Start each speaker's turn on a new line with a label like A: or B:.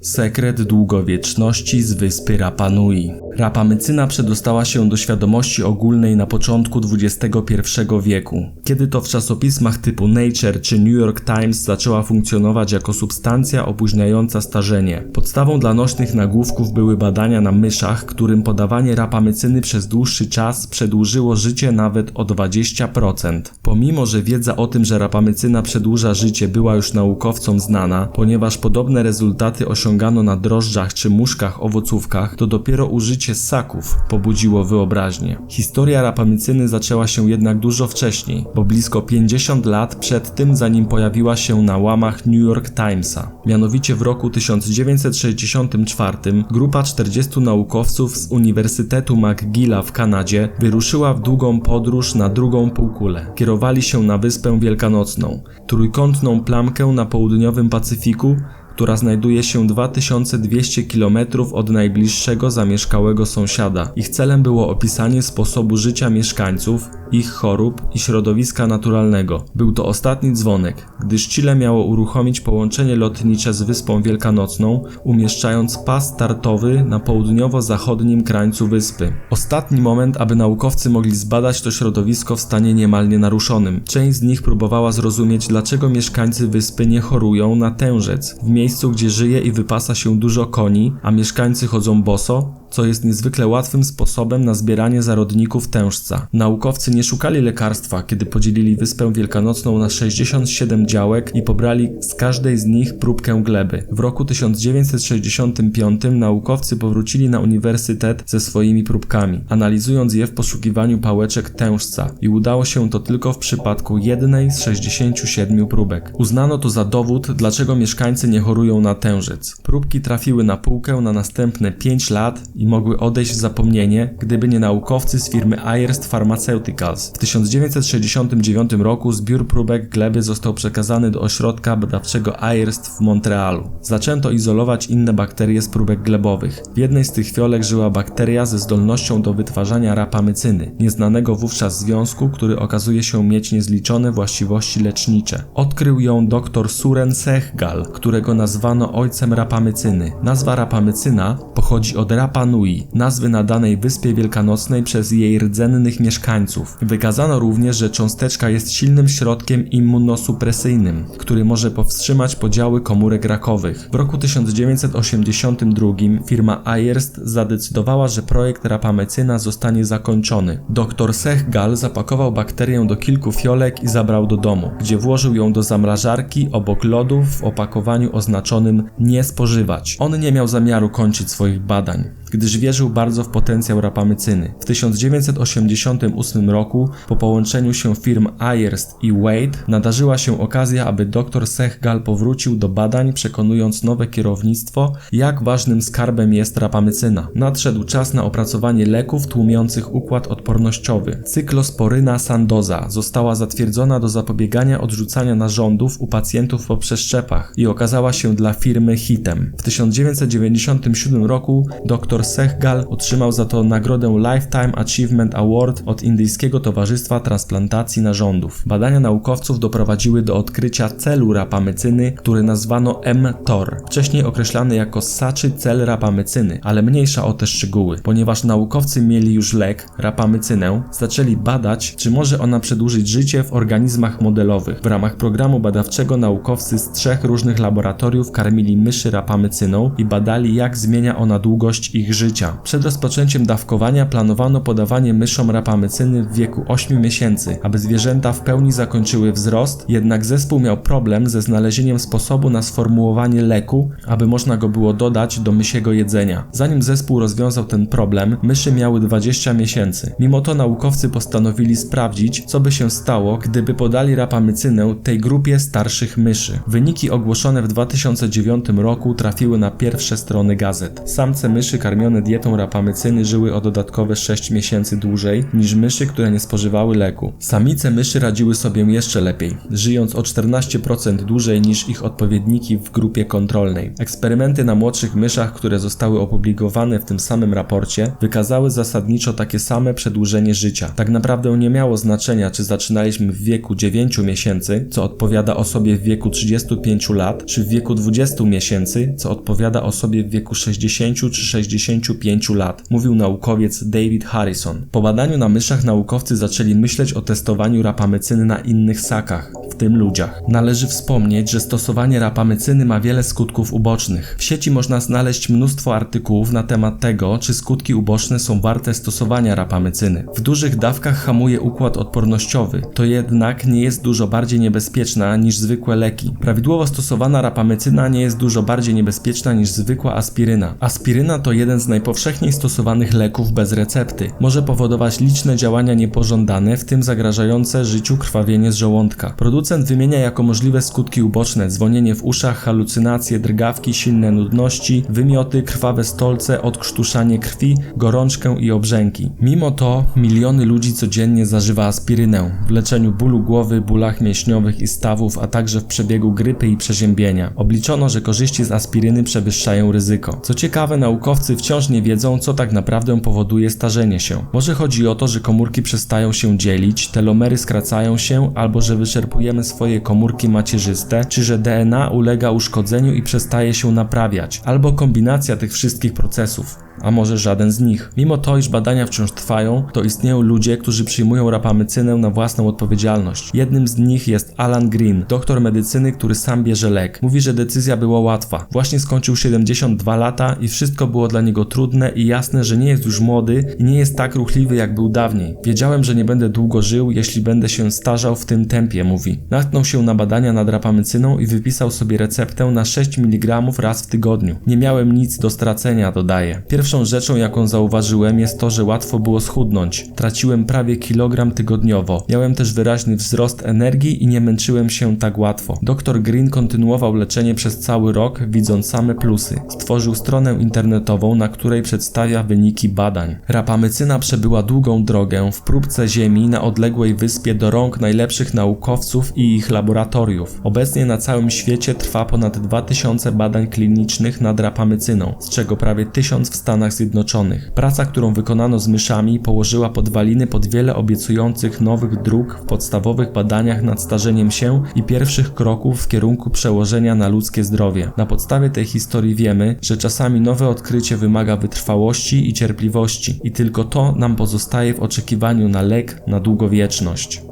A: Sekret długowieczności z wyspy Rapanui. Rapamycyna przedostała się do świadomości ogólnej na początku XXI wieku, kiedy to w czasopismach typu Nature czy New York Times zaczęła funkcjonować jako substancja opóźniająca starzenie. Podstawą dla nośnych nagłówków były badania na myszach, którym podawanie rapamycyny przez dłuższy czas przedłużyło życie nawet o 20%. Pomimo, że wiedza o tym, że rapamycyna przedłuża życie była już naukowcom znana, ponieważ podobne rezultaty osiągano na drożdżach czy muszkach owocówkach, to dopiero użycie ssaków pobudziło wyobraźnię. Historia rapamycyny zaczęła się jednak dużo wcześniej, bo blisko 50 lat przed tym zanim pojawiła się na łamach New York Timesa. Mianowicie w roku 1964 grupa 40 naukowców z Uniwersytetu McGilla w Kanadzie wyruszyła w długą podróż na drugą półkulę. Kierowali się na Wyspę Wielkanocną, trójkątną plamkę na południowym Pacyfiku, która znajduje się 2200 km od najbliższego zamieszkałego sąsiada. Ich celem było opisanie sposobu życia mieszkańców, ich chorób i środowiska naturalnego. Był to ostatni dzwonek, gdyż Chile miało uruchomić połączenie lotnicze z Wyspą Wielkanocną, umieszczając pas startowy na południowo-zachodnim krańcu wyspy. Ostatni moment, aby naukowcy mogli zbadać to środowisko w stanie niemal nienaruszonym. Część z nich próbowała zrozumieć, dlaczego mieszkańcy wyspy nie chorują na tężec, w miejscu, gdzie żyje i wypasa się dużo koni, a mieszkańcy chodzą boso, co jest niezwykle łatwym sposobem na zbieranie zarodników tężca. Naukowcy nie szukali lekarstwa, kiedy podzielili Wyspę Wielkanocną na 67 działek i pobrali z każdej z nich próbkę gleby. W roku 1965 naukowcy powrócili na uniwersytet ze swoimi próbkami, analizując je w poszukiwaniu pałeczek tężca i udało się to tylko w przypadku jednej z 67 próbek. Uznano to za dowód, dlaczego mieszkańcy nie chorują na tężec. Próbki trafiły na półkę na następne 5 lat mogły odejść w zapomnienie, gdyby nie naukowcy z firmy Ayerst Pharmaceuticals. W 1969 roku zbiór próbek gleby został przekazany do ośrodka badawczego Ayerst w Montrealu. Zaczęto izolować inne bakterie z próbek glebowych. W jednej z tych fiolek żyła bakteria ze zdolnością do wytwarzania rapamycyny, nieznanego wówczas związku, który okazuje się mieć niezliczone właściwości lecznicze. Odkrył ją dr Suren Sehgal, którego nazwano ojcem rapamycyny. Nazwa rapamycyna pochodzi od Rapa Nui, nazwy nadanej Wyspie Wielkanocnej przez jej rdzennych mieszkańców. Wykazano również, że cząsteczka jest silnym środkiem immunosupresyjnym, który może powstrzymać podziały komórek rakowych. W roku 1982 firma Ayerst zadecydowała, że projekt rapamycyna zostanie zakończony. Dr Sehgal zapakował bakterię do kilku fiolek i zabrał do domu, gdzie włożył ją do zamrażarki obok lodów w opakowaniu oznaczonym nie spożywać. On nie miał zamiaru kończyć swoich badań gdyż wierzył bardzo w potencjał rapamycyny. W 1988 roku, po połączeniu się firm Ayerst i Wade, nadarzyła się okazja, aby dr Sehgal powrócił do badań, przekonując nowe kierownictwo, jak ważnym skarbem jest rapamycyna. Nadszedł czas na opracowanie leków tłumiących układ odpornościowy. Cyklosporyna sandoza została zatwierdzona do zapobiegania odrzucania narządów u pacjentów po przeszczepach i okazała się dla firmy hitem. W 1997 roku dr Sehgal otrzymał za to nagrodę Lifetime Achievement Award od Indyjskiego Towarzystwa Transplantacji Narządów. Badania naukowców doprowadziły do odkrycia celu rapamycyny, który nazwano mTOR, wcześniej określany jako ssaczy cel rapamycyny, ale mniejsza o te szczegóły. Ponieważ naukowcy mieli już lek, rapamycynę, zaczęli badać, czy może ona przedłużyć życie w organizmach modelowych. W ramach programu badawczego naukowcy z trzech różnych laboratoriów karmili myszy rapamycyną i badali, jak zmienia ona długość ich życia. Przed rozpoczęciem dawkowania planowano podawanie myszom rapamycyny w wieku 8 miesięcy, aby zwierzęta w pełni zakończyły wzrost, jednak zespół miał problem ze znalezieniem sposobu na sformułowanie leku, aby można go było dodać do mysiego jedzenia. Zanim zespół rozwiązał ten problem, myszy miały 20 miesięcy. Mimo to naukowcy postanowili sprawdzić, co by się stało, gdyby podali rapamycynę tej grupie starszych myszy. Wyniki ogłoszone w 2009 roku trafiły na pierwsze strony gazet. Samce myszy karmione dietą rapamycyny żyły o dodatkowe 6 miesięcy dłużej niż myszy, które nie spożywały leku. Samice myszy radziły sobie jeszcze lepiej, żyjąc o 14% dłużej niż ich odpowiedniki w grupie kontrolnej. Eksperymenty na młodszych myszach, które zostały opublikowane w tym samym raporcie, wykazały zasadniczo takie same przedłużenie życia. Tak naprawdę nie miało znaczenia, czy zaczynaliśmy w wieku 9 miesięcy, co odpowiada osobie w wieku 35 lat, czy w wieku 20 miesięcy, co odpowiada osobie w wieku 60 czy 65 lat, mówił naukowiec David Harrison. Po badaniu na myszach naukowcy zaczęli myśleć o testowaniu rapamycyny na innych ssakach, w tym ludziach. Należy wspomnieć, że stosowanie rapamycyny ma wiele skutków ubocznych. W sieci można znaleźć mnóstwo artykułów na temat tego, czy skutki uboczne są warte stosowania rapamycyny. W dużych dawkach hamuje układ odpornościowy, to jednak nie jest dużo bardziej niebezpieczna niż zwykłe leki. Prawidłowo stosowana rapamycyna nie jest dużo bardziej niebezpieczna niż zwykła aspiryna. Aspiryna to jeden z najpowszechniej stosowanych leków bez recepty. Może powodować liczne działania niepożądane, w tym zagrażające życiu krwawienie z żołądka. Producent wymienia jako możliwe skutki uboczne dzwonienie w uszach, halucynacje, drgawki, silne nudności, wymioty, krwawe stolce, odkrztuszanie krwi, gorączkę i obrzęki. Mimo to miliony ludzi codziennie zażywa aspirynę w leczeniu bólu głowy, bólach mięśniowych i stawów, a także w przebiegu grypy i przeziębienia. Obliczono, że korzyści z aspiryny przewyższają ryzyko. Co ciekawe, naukowcy wciąż nie wiedzą, co tak naprawdę powoduje starzenie się. Może chodzi o to, że komórki przestają się dzielić, telomery skracają się, albo że wyczerpujemy swoje komórki macierzyste, czy że DNA ulega uszkodzeniu i przestaje się naprawiać, albo kombinacja tych wszystkich procesów a może żaden z nich. Mimo to, iż badania wciąż trwają, to istnieją ludzie, którzy przyjmują rapamycynę na własną odpowiedzialność. Jednym z nich jest Alan Green, doktor medycyny, który sam bierze lek. Mówi, że decyzja była łatwa. Właśnie skończył 72 lata i wszystko było dla niego trudne i jasne, że nie jest już młody i nie jest tak ruchliwy jak był dawniej. Wiedziałem, że nie będę długo żył, jeśli będę się starzał w tym tempie, mówi. Natknął się na badania nad rapamycyną i wypisał sobie receptę na 6 mg raz w tygodniu. Nie miałem nic do stracenia, dodaje. Pierwszą rzeczą, jaką zauważyłem, jest to, że łatwo było schudnąć. Traciłem prawie kilogram tygodniowo. Miałem też wyraźny wzrost energii i nie męczyłem się tak łatwo. Dr Green kontynuował leczenie przez cały rok, widząc same plusy. Stworzył stronę internetową, na której przedstawia wyniki badań. Rapamycyna przebyła długą drogę w próbce ziemi na odległej wyspie do rąk najlepszych naukowców i ich laboratoriów. Obecnie na całym świecie trwa ponad 2000 badań klinicznych nad rapamycyną, z czego prawie 1000 w Stanach Zjednoczonych. Praca, którą wykonano z myszami, położyła podwaliny pod wiele obiecujących nowych dróg w podstawowych badaniach nad starzeniem się i pierwszych kroków w kierunku przełożenia na ludzkie zdrowie. Na podstawie tej historii wiemy, że czasami nowe odkrycie wymaga wytrwałości i cierpliwości, i tylko to nam pozostaje w oczekiwaniu na lek na długowieczność.